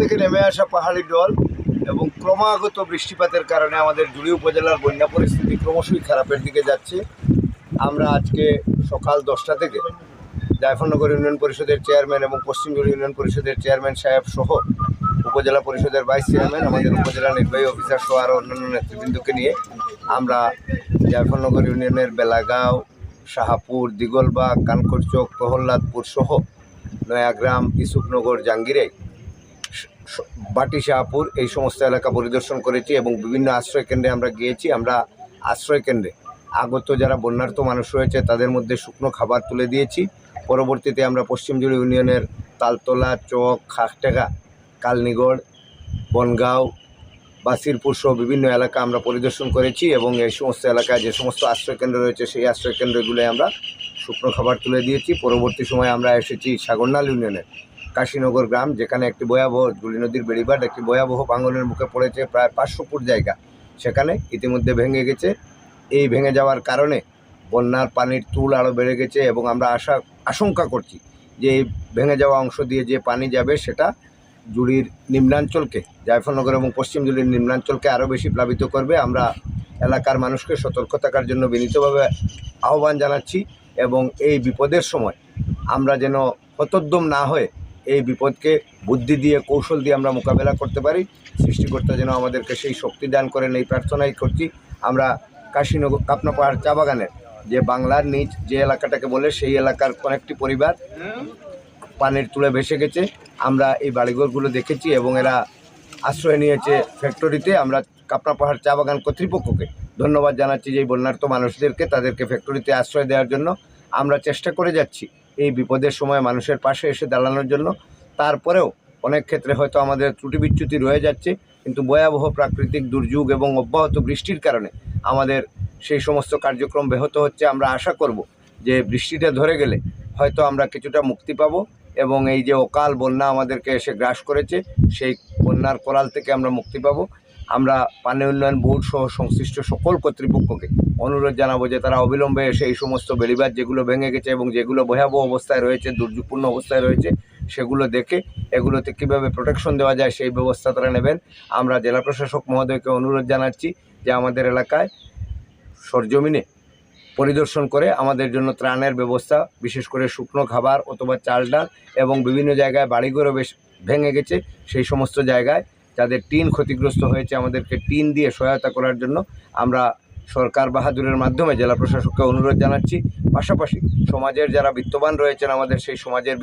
থেকে নেমে আসা পাহাড়ি জল এবং ক্রমাগত বৃষ্টিপাতের কারণে আমাদের জুড়ি উপজেলার বন্যা পরিস্থিতি ক্রমশই খারাপের দিকে যাচ্ছে। আমরা আজকে সকাল দশটা থেকে জায়ফরনগর ইউনিয়ন পরিষদের চেয়ারম্যান এবং পশ্চিমজুড়ি ইউনিয়ন পরিষদের চেয়ারম্যান সাহেব সহ উপজেলা পরিষদের ভাইস চেয়ারম্যান, আমাদের উপজেলা নির্বাহী অফিসার সহ আরও অন্যান্য নেতৃবৃন্দকে নিয়ে আমরা জায়ফরনগর ইউনিয়নের বেলাগাঁও, শাহাপুর, দিগলবাগ কানকরচক প্রহ্লাদপুর সহ নয়াগ্রাম ইসুফনগর জাঙ্গিরে বাটি শাহপুর এই সমস্ত এলাকা পরিদর্শন করেছি এবং বিভিন্ন আশ্রয় কেন্দ্রে আমরা গিয়েছি। আমরা আশ্রয় কেন্দ্রে আগত যারা বন্যার্থ মানুষ রয়েছে, তাদের মধ্যে শুকনো খাবার তুলে দিয়েছি। পরবর্তীতে আমরা পশ্চিমজুড়ি ইউনিয়নের তালতলা, চক খাকটেগা কালনিগড়, বনগাঁও, বাসিরপুর সহ বিভিন্ন এলাকা আমরা পরিদর্শন করেছি এবং এই সমস্ত এলাকায় যে সমস্ত আশ্রয়কেন্দ্র রয়েছে, সেই আশ্রয়কেন্দ্রগুলোয় আমরা শুকনো খাবার তুলে দিয়েছি। পরবর্তী সময়ে আমরা এসেছি সাগরনাল ইউনিয়নের কাশীনগর গ্রাম, যেখানে একটি ভয়াবহ গুলি নদীর বেড়িবাট একটি ভয়াবহ ভাঙনের মুখে পড়েছে প্রায় পাঁচশো ফুট জায়গা। সেখানে ইতিমধ্যে ভেঙে গেছে। এই ভেঙে যাওয়ার কারণে বন্যার পানির তুল আরও বেড়ে গেছে এবং আমরা আশা, আশঙ্কা করছি যে এই ভেঙে যাওয়া অংশ দিয়ে যে পানি যাবে, সেটা জুড়ির নিম্নাঞ্চলকে জায়ফরনগর এবং পশ্চিম জুড়ির নিম্নাঞ্চলকে আরও বেশি প্লাবিত করবে। আমরা এলাকার মানুষকে সতর্ক থাকার জন্য বিনীতভাবে আহ্বান জানাচ্ছি এবং এই বিপদের সময় আমরা যেন হতোদ্যম না হয়ে এই বিপদকে বুদ্ধি দিয়ে, কৌশল দিয়ে আমরা মোকাবেলা করতে পারি। সৃষ্টিকর্তা যেন আমাদেরকে সেই শক্তি দান করেন, এই প্রার্থনাই করছি। আমরা কাশীনগর কাপনা পাহাড় চা বাগানের যে বাংলার নিচ যে এলাকাটাকে বলে, সেই এলাকার কয়েকটি পরিবার পানির তুলে ভেসে গেছে। আমরা এই বাড়িঘরগুলো দেখেছি এবং এরা আশ্রয় নিয়েছে ফ্যাক্টরিতে। আমরা কাপনা পাহাড় চা বাগান কর্তৃপক্ষকে ধন্যবাদ জানাচ্ছি যে বন্যার্থ মানুষদেরকে তাদেরকে ফ্যাক্টরিতে আশ্রয় দেওয়ার জন্য। আমরা চেষ্টা করে যাচ্ছি। এই বিপদের সময় মানুষের পাশে এসে দাঁড়ানোর জন্য। তারপরেও অনেক ক্ষেত্রে হয়তো আমাদের ত্রুটি বিচ্যুতি রয়ে যাচ্ছে, কিন্তু ভয়াবহ প্রাকৃতিক দুর্যোগ এবং অব্যাহত বৃষ্টির কারণে আমাদের সেই সমস্ত কার্যক্রম ব্যাহত হচ্ছে আমরা আশা করব যে বৃষ্টিটা ধরে গেলে হয়তো আমরা কিছুটা মুক্তি পাব এবং এই যে অকাল বন্যা আমাদেরকে এসে গ্রাস করেছে, সেই বন্যার করাল থেকে আমরা মুক্তি পাব। আমরা পানি উন্নয়ন বোর্ড সহ সংশ্লিষ্ট সকল কর্তৃপক্ষকে অনুরোধ জানাব যে তারা অবিলম্বে এসে এই সমস্ত বেড়িবাঁধ যেগুলো ভেঙে গেছে এবং যেগুলো ভয়াবহ অবস্থায় রয়েছে, দুর্যোগপূর্ণ অবস্থায় রয়েছে, সেগুলো দেখে এগুলোতে কীভাবে প্রোটেকশন দেওয়া যায় সেই ব্যবস্থা তারা নেবেন। আমরা জেলা প্রশাসক মহোদয়কে অনুরোধ জানাচ্ছি যে আমাদের এলাকায় সরজমিনে পরিদর্শন করে আমাদের জন্য ত্রাণের ব্যবস্থা, বিশেষ করে শুকনো খাবার অথবা চাল ডাল এবং বিভিন্ন জায়গায় বাড়িঘরও বেশ ভেঙে গেছে, সেই সমস্ত জায়গায় যাদের টিন ক্ষতিগ্রস্ত হয়েছে, আমাদেরকে টিন দিয়ে সহায়তা করার জন্য আমরা সরকার বাহাদুরের মাধ্যমে জেলা প্রশাসককে অনুরোধ জানাচ্ছি। পাশাপাশি সমাজের যারা বিত্তবান রয়েছেন, আমাদের সেই সমাজের